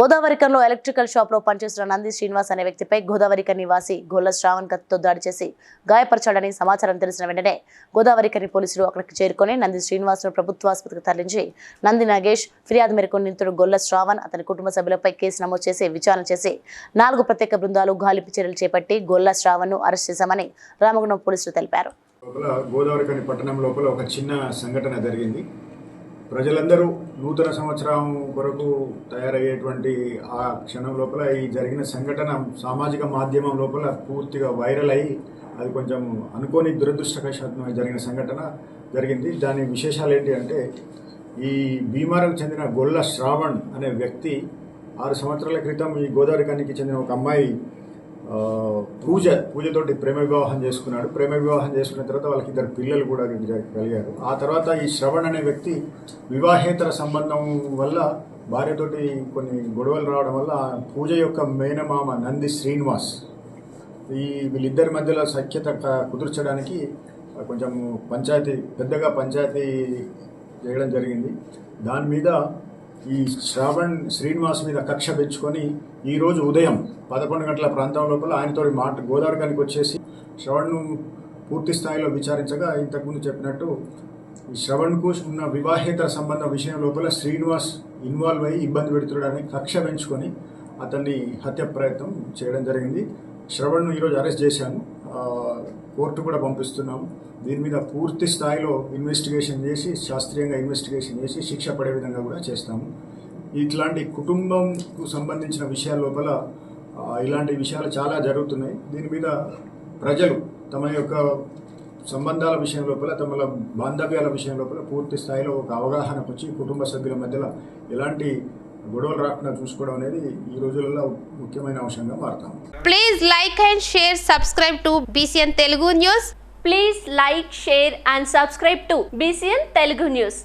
గోదావరికంలో electrical షాప్లో పనిచేస్తున్న నంది శ్రీనివాస్ అనే వ్యక్తిపై గోదావరికర్ నివాసి గొల్ల శ్రావణ్ కత్తితో దాడి చేసి గాయపరచాడని సమాచారం తెలిసిన వెంటనే గోదావరికని పోలీసులు అక్కడికి చేరుకొని నంది శ్రీనివాస్ను ప్రభుత్వ ఆసుపత్రికి తరలించి నంది నాగేష్ ఫిర్యాదు మేరకు నిందితుడు గొల్ల శ్రావణ్ అతని కుటుంబ సభ్యులపై కేసు నమోదు చేసి విచారణ చేసి నాలుగు ప్రత్యేక బృందాలు గాలింపు చర్యలు చేపట్టి గొల్ల శ్రావణ్ను అరెస్ట్ చేశామని రామగుండం పోలీసులు తెలిపారు. లోపల గోదావరికని పట్టణం లోపల ఒక చిన్న సంఘటన జరిగింది. ప్రజలందరూ నూతన సంవత్సరం కొరకు తయారయ్యేటువంటి ఆ క్షణం లోపల ఈ జరిగిన సంఘటన సామాజిక మాధ్యమం లోపల పూర్తిగా వైరల్ అయ్యి అది కొంచెం అనుకోని దురదృష్టకశాత్మ జరిగిన సంఘటన జరిగింది. దాని విశేషాలు ఏంటి అంటే ఈ భీమారకు చెందిన గొల్ల శ్రావణ్ అనే వ్యక్తి ఆరు సంవత్సరాల క్రితం ఈ గోదావరికానికి చెందిన ఒక అమ్మాయి పూజ పూజతోటి ప్రేమ వివాహం చేసుకున్నాడు. ప్రేమ వివాహం చేసుకున్న తర్వాత వాళ్ళకి ఇద్దరు పిల్లలు కూడా కలిగారు. ఆ తర్వాత ఈ శ్రవణ్ అనే వ్యక్తి వివాహేతర సంబంధం వల్ల భార్యతోటి కొన్ని గొడవలు రావడం వల్ల ఆ పూజ యొక్క మేనమామ నంది శ్రీనివాస్ ఈ వీళ్ళిద్దరి మధ్యలో సఖ్యత కుదుర్చడానికి కొంచెం పంచాయతీ పెద్దగా పంచాయతీ చేయడం జరిగింది. దాని మీద ఈ శ్రావణ్ శ్రీనివాస్ మీద కక్ష పెంచుకొని ఈరోజు ఉదయం పదకొండు గంటల ప్రాంతం లోపల ఆయనతో మాట గోదావరికానికి వచ్చేసి శ్రవణ్ను పూర్తి స్థాయిలో విచారించగా ఇంతకుముందు చెప్పినట్టు ఈ శ్రవణ్కు ఉన్న వివాహేతర సంబంధం విషయం లోపల శ్రీనివాస్ ఇన్వాల్వ్ అయ్యి ఇబ్బంది పెడుతున్నాడని కక్ష పెంచుకొని అతన్ని హత్య ప్రయత్నం చేయడం జరిగింది. శ్రవణ్ను ఈరోజు అరెస్ట్ చేశాను. కోర్టు కూడా పంపిస్తున్నాము. దీని మీద పూర్తి స్థాయిలో ఇన్వెస్టిగేషన్ చేసి శాస్త్రీయంగా ఇన్వెస్టిగేషన్ చేసి శిక్ష పడే విధంగా కూడా చేస్తాము. ఇట్లాంటి కుటుంబంకు సంబంధించిన విషయాల లోపల ఇలాంటి విషయాలు చాలా జరుగుతున్నాయి. దీని మీద ప్రజలు తమ యొక్క సంబంధాల విషయం లోపల తమ బాంధవ్యాల విషయం లోపల పూర్తి స్థాయిలో ఒక అవగాహనకు వచ్చి కుటుంబ సభ్యుల మధ్యలో ఎలాంటి గొడవలు రాకుండా చూసుకోవడం అనేది ఈ రోజులలో ముఖ్యమైన అంశంగా మారుతాం. Please like and share subscribe to BCN Telugu news please like share and subscribe to BCN Telugu news